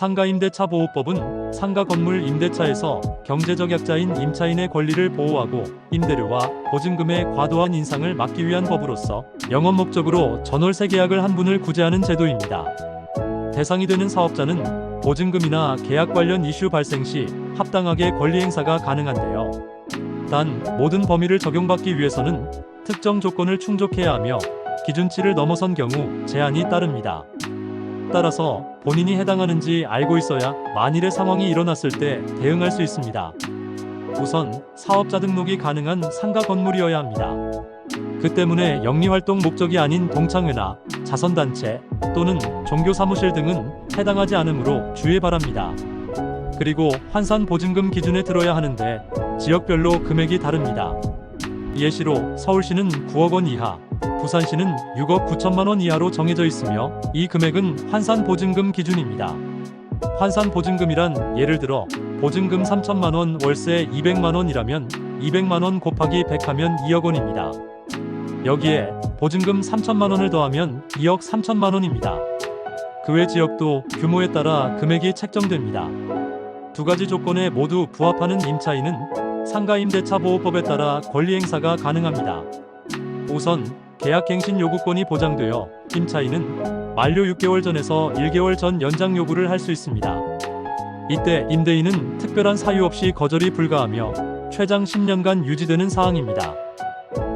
상가임대차 보호법은 상가 건물 임대차에서 경제적 약자인 임차인의 권리를 보호하고 임대료와 보증금의 과도한 인상을 막기 위한 법으로서 영업 목적으로 전월세 계약을 한 분을 구제하는 제도입니다. 대상이 되는 사업자는 보증금이나 계약 관련 이슈 발생 시 합당하게 권리 행사가 가능한데요. 단 모든 범위를 적용받기 위해서는 특정 조건을 충족해야 하며 기준치를 넘어선 경우 제한이 따릅니다. 따라서 본인이 해당하는지 알고 있어야 만일의 상황이 일어났을 때 대응할 수 있습니다. 우선 사업자 등록이 가능한 상가 건물이어야 합니다. 그 때문에 영리활동 목적이 아닌 동창회나 자선단체 또는 종교사무실 등은 해당하지 않으므로 주의 바랍니다. 그리고 환산 보증금 기준에 들어야 하는데 지역별로 금액이 다릅니다. 예시로 서울시는 9억 원 이하, 부산시는 6억 9천만 원 이하로 정해져 있으며 이 금액은 환산 보증금 기준입니다. 환산 보증금이란 예를 들어 보증금 3천만 원 월세 200만 원이라면 200만 원 곱하기 100 하면 2억 원입니다. 여기에 보증금 3천만 원을 더하면 2억 3천만 원입니다. 그 외 지역도 규모에 따라 금액이 책정됩니다. 두 가지 조건에 모두 부합하는 임차인은 상가임대차 보호법에 따라 권리 행사가 가능합니다. 우선 계약갱신 요구권이 보장되어 임차인은 만료 6개월 전에서 1개월 전 연장 요구를 할 수 있습니다. 이때 임대인은 특별한 사유 없이 거절이 불가하며 최장 10년간 유지되는 사항입니다.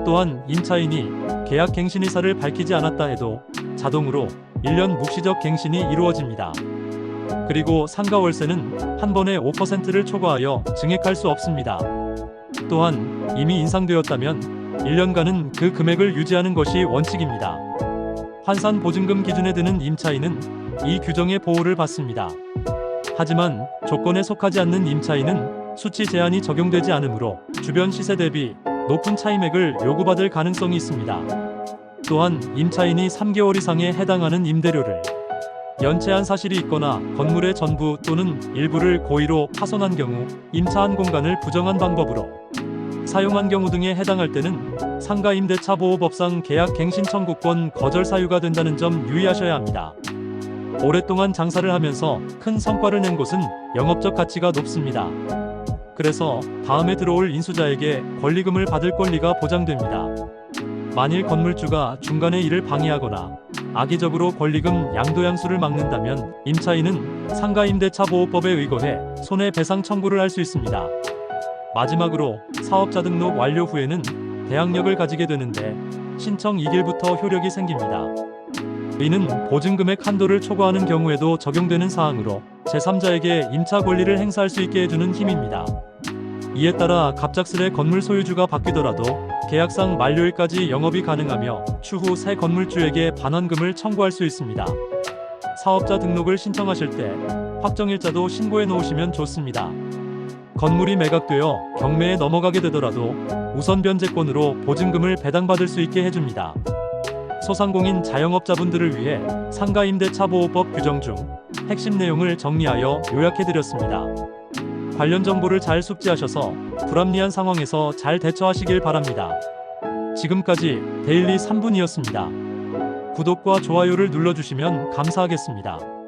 또한 임차인이 계약 갱신 의사를 밝히지 않았다 해도 자동으로 1년 묵시적 갱신이 이루어집니다. 그리고 상가 월세는 한 번에 5%를 초과하여 증액할 수 없습니다. 또한 이미 인상되었다면 1년간은 그 금액을 유지하는 것이 원칙입니다. 환산 보증금 기준에 드는 임차인은 이 규정의 보호를 받습니다. 하지만 조건에 속하지 않는 임차인은 수치 제한이 적용되지 않으므로 주변 시세 대비 높은 차임액을 요구받을 가능성이 있습니다. 또한 임차인이 3개월 이상에 해당하는 임대료를 연체한 사실이 있거나 건물의 전부 또는 일부를 고의로 파손한 경우 임차한 공간을 부정한 방법으로 사용한 경우 등에 해당할 때는 상가 임대차 보호법상 계약 갱신 청구권 거절 사유가 된다는 점 유의하셔야 합니다. 오랫동안 장사를 하면서 큰 성과를 낸 곳은 영업적 가치가 높습니다. 그래서 다음에 들어올 인수자에게 권리금을 받을 권리가 보장됩니다. 만일 건물주가 중간에 이를 방해하거나 악의적으로 권리금 양도양수를 막는다면 임차인은 상가임대차 보호법에 의거해 손해배상 청구를 할 수 있습니다. 마지막으로 사업자 등록 완료 후에는 대항력을 가지게 되는데 신청 2일부터 효력이 생깁니다. 이는 보증금액 한도를 초과하는 경우에도 적용되는 사항으로 제3자에게 임차 권리를 행사할 수 있게 해주는 힘입니다. 이에 따라 갑작스레 건물 소유주가 바뀌더라도 계약상 만료일까지 영업이 가능하며 추후 새 건물주에게 반환금을 청구할 수 있습니다. 사업자 등록을 신청하실 때 확정일자도 신고해 놓으시면 좋습니다. 건물이 매각되어 경매에 넘어가게 되더라도 우선 변제권으로 보증금을 배당받을 수 있게 해줍니다. 소상공인 자영업자분들을 위해 상가임대차보호법 규정 중 핵심 내용을 정리하여 요약해드렸습니다. 관련 정보를 잘 숙지하셔서 불합리한 상황에서 잘 대처하시길 바랍니다. 지금까지 데일리 3분이었습니다. 구독과 좋아요를 눌러주시면 감사하겠습니다.